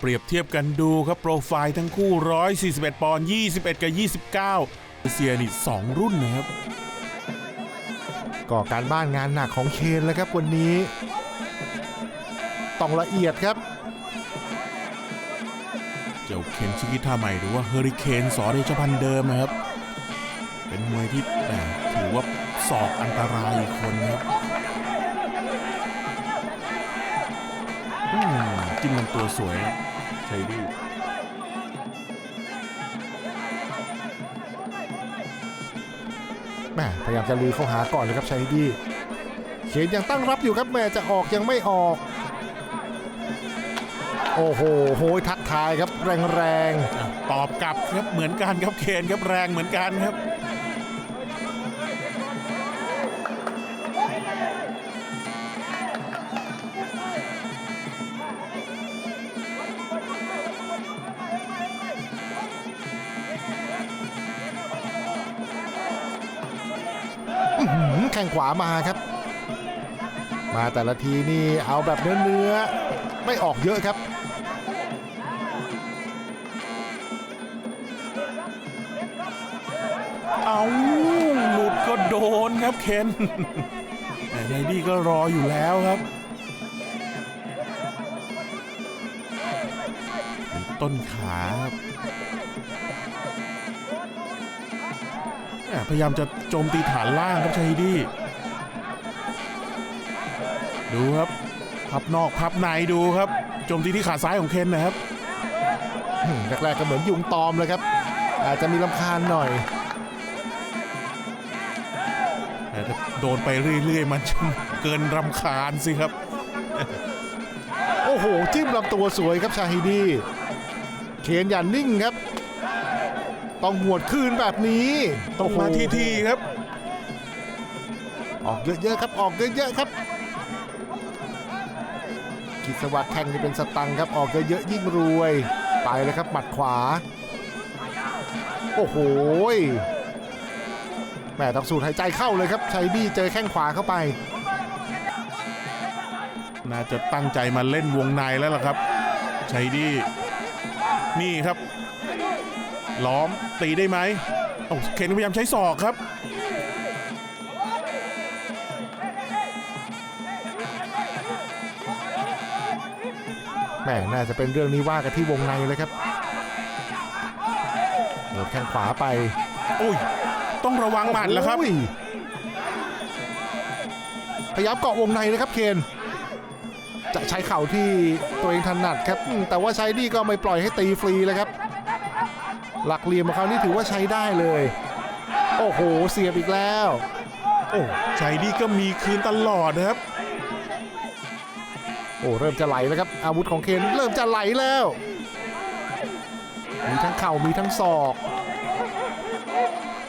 เปรียบเทียบกันดูครับโปรไฟล์ทั้งคู่ 141 ปอนด์ 21 กับ 29 เซียนี่2รุ่นนะครับก็การบ้านงานหนักของเคนแล้วครับวันนี้ ต้องละเอียดครับ เจ้าเคนชิกิทาใหม่หรือว่าเฮอริเคนสอเดชพันธ์เดิมนะครับ เป็นมวยที่แหม่ถือว่าศอกอันตรายอีกคนนะครับอืมจิ้มลำตัวสวย ใช่ดีแม่พยายามจะลุยเข้าหาก่อนเลยครับชัยดีเขียนยังตั้งรับอยู่ครับแม่จะออกยังไม่ออก โอ้โหโหยทักทายครับแรงอะตอบกลับครับเหมือนกันครับเคนครับแรงเหมือนกันครับ แข้งขวามาครับ มาแต่ละทีนี่เอาแบบเนื้อเนื้อๆไม่ออกเยอะครับเอาหลุดก็โดนครับเคนแต่ไนดี้ก็รออยู่แล้วครับ ต้นขาครับ พยายามจะโจมตีฐานล่างครับชัยดี้ดูครับพับนอกพับในดูครับ โจมตีที่ขาซ้ายของเคนนะครับอืมแรกๆก็เหมือนยุงตอมเลยครับ อาจจะมีลำคาญหน่อยแต่ถ้าโดนไปเรื่อยๆ มันจะเกินรำคาญสิครับ โอ้โห จิ้มลำตัวสวยครับชาฮิดี เคนอย่านิ่งครับ ต้องหวดคืนแบบนี้ ต้องมาทีทีๆครับ ออกเยอะๆครับออกเยอะๆครับ กิสวัสดิ์แข่งนี่เป็นสตังค์ครับออกเยอะๆยิ่งรวย ไปเลยครับหมัดขวา โอ้โหยแม่ต้องสูดหายใจเข้าเลยครับชัยดีเจอแข้งขวาเข้าไป น่าจะตั้งใจมาเล่นวงในแล้วล่ะครับชัยดีนี่ครับ ล้อมตีได้ไหมโอ้เคนพยายามใช้ศอกครับแม่น่าจะเป็นเรื่องนี้ว่ากันที่วงในเลยครับโดนแข้งขวาไปโอ้ย ต้องระวังหมัดแล้วครับ โอ้ยพยายามเกาะวงในนะครับเคน จะใช้เข่าที่ตัวเองถนัดครับอืมแต่ว่าใช้ดีก็ไม่ปล่อยให้ตีฟรีเลยครับ หลักเหลี่ยมของเขานี่ถือว่าใช้ได้เลย โอ้โห เสียบอีกแล้ว โอ้ชัยดีก็มีคืนตลอดนะครับ โอ้เริ่มจะไหลแล้วครับ อาวุธของเคนเริ่มจะไหลแล้ว มีทั้งเข่ามีทั้งศอก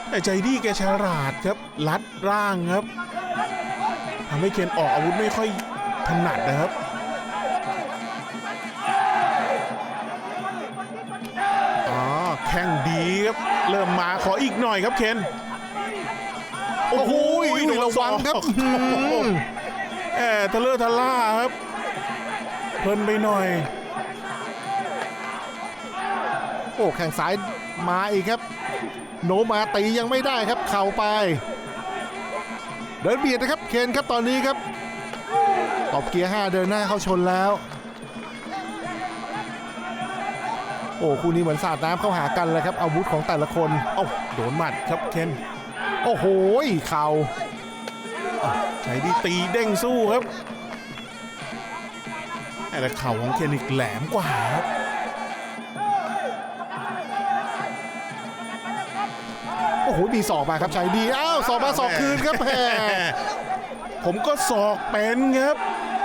แต่ใจดีแกฉลาดครับลัดร่างครับทำให้เคนออกอาวุธไม่ค่อยถนัดนะครับ แข้งดีครับ เริ่มมาขออีกหน่อยครับเคน โอ้โหโอ้โหระวังครับโอ้โหแอบทะเลอะทะล่าครับ เพลินไปหน่อย โอ้แข่งซ้ายมาอีกครับ โนมาตียังไม่ได้ครับ เข่าไป เดินเบียดนะครับ เคนครับตอนนี้ครับตบเกียร์5เดินหน้าเข้าชนแล้ว โอ้คู่นี้เหมือนสาดน้ำเข้าหากันเลยครับอาวุธของแต่ละคนเอ้าโดนหมัดครับเคนโอ้โหเข่าใช้ดีตีเด้งสู้ครับแต่เข่าของเคนอีกแหลมกว่าครับโอ้โหมีศอกมาครับชัยดีอ้าวศอกมาศอกคืนครับแหมผมก็ศอกเป็นครับ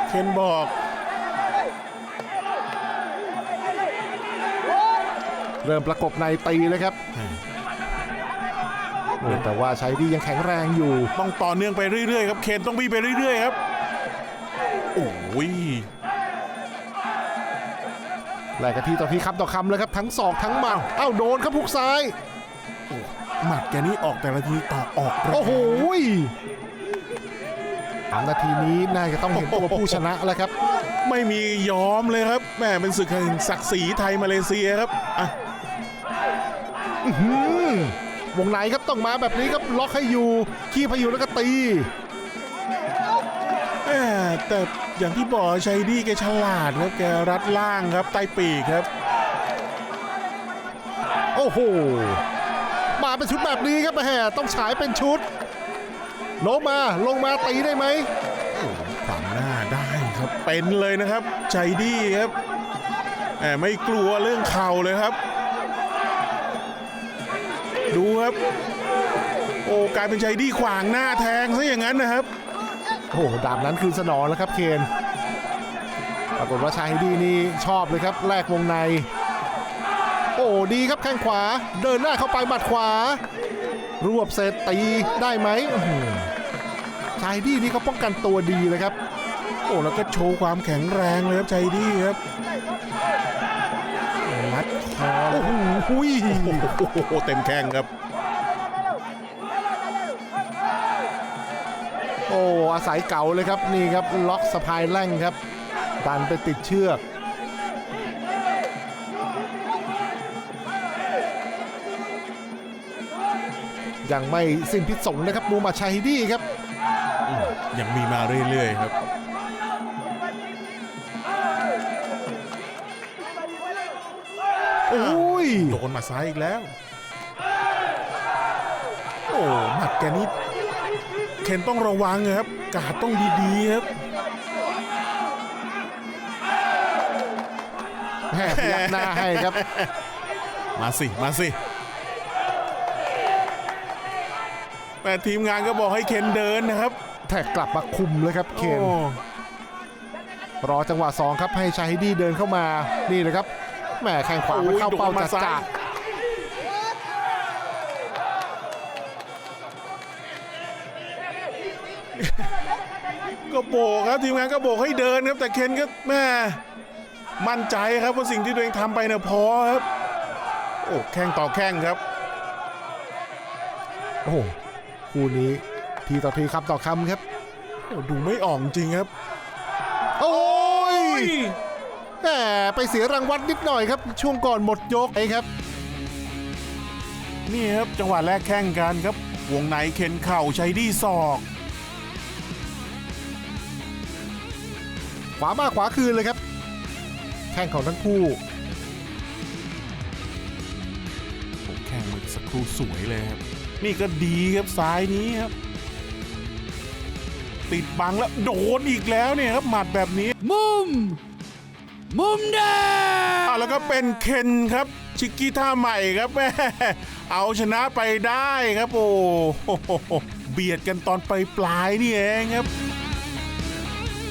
เคนบอก เริ่มประกบในตีเลยครับโอ้แต่ว่าชัยดียังแข็งแรงอยู่ ต้องต่อเนื่องไปเรื่อยๆครับเคนต้องบีบไปเรื่อยๆครับโอ้ยแลกกันที่ต่อที่คำต่อคำเลยครับทั้งศอกทั้งหมัดเอ้าโดนครับพุกซ้ายหมัดแกนี่ออกแต่ละทีต่อออกแรงโอ้โหสามนาทีนี้น่าจะต้องเห็นตัวผู้ชนะแล้วครับ ไม่มียอมเลยครับแหม่เป็นศึกแห่งศักดิ์ศรีไทยมาเลเซียครับอะอื้อหือ วงในครับต้องมาแบบนี้ครับล็อกให้อยู่ขี้พายุแล้วก็ตีแหม่แต่อย่างที่บอกชัยดีแกฉลาดครับแกรัดล่างครับใต้ปีกครับ โอ้โหมาเป็นชุดแบบนี้ครับแหมต้องฉายเป็นชุดลงมาลงมาตีได้ไหมขวางหน้าได้ครับเป็นเลยนะครับ ใจดีครับแหมไม่กลัวเรื่องเข่าเลยครับ ดูครับ โอ้กลายเป็นใจดีขวางหน้าแทงซะอย่างนั้นนะครับ โอ้โหดาบนั้นคือสนองแล้วครับเคนปรากฏว่าชายดีนี่ชอบเลยครับแลกวงใน โอ้ดีครับแข้งขวา เดินหน้าเข้าไปหมัดขวา รวบเสร็จตีได้ไหมชายดีนี่เขาป้องกันตัวดีเลยครับ โอ้แล้วก็โชว์ความแข็งแรงเลยครับใจดีครับ รัดคอโอ้โหหุยโอ้โหเต็มแข้งครับ โอ้อาศัยเก่าเลยครับนี่ครับล็อกสะพายแร่งครับดันไปติดเชือกยังไม่สิ้นพิษสงนะครับมูมาชาฮิดีครับยังมีมาเรื่อยๆครับ โอ้ยโดนหมัดซ้ายอีกแล้ว โอ้หมัดแกนี่เคนต้องระวังครับ กาดต้องดีๆครับแหมพยักหน้าให้ครับ มาสิ มาสิ แต่ทีมงานก็บอกให้เคนเดินนะครับ แท็กกลับมาคุมเลยครับเคนรอจังหวะสองครับให้ชาฮิดีเดินเข้ามานี่เลยครับ แหมแข้งขวามันเข้าเป้าโดนจัมาดซ้ายจ่าก็โบกครับทีมงานก็โบกให้เดินครับ แต่เคนก็แม่มั่นใจครับว่าสิ่งที่ตัวเองทำไปเนี่ยพอครับ โอ้แข้งต่อแข้งครับโอ้โหคู่นี้ทีต่อทีคำต่อคำครับโอ้ดูไม่ออกจริงครับ โอ้ย แหมไปเสียรางวัลนิดหน่อยครับ ช่วงก่อนหมดยกไอ้ครับ นี่ครับจังหวะแรกแข่งกันครับ วงในเข็นเข่าใช้ดีศอกขวามาขวาคืนเลยครับ แข้งของทั้งคู่โอ้แข่งเมื่อสักครู่สวยเลยครับ นี่ก็ดีครับซ้ายนี้ครับ ติดบังแล้วโดนอีกแล้วเนี่ยครับหมัดแบบนี้ มุม มุมแดงอะแล้วก็เป็นเคนครับ ชิกกี้ท่าใหม่ครับแม่เอาชนะไปได้ครับโอ้โหเบียดกันตอนปลายนี่เองครับ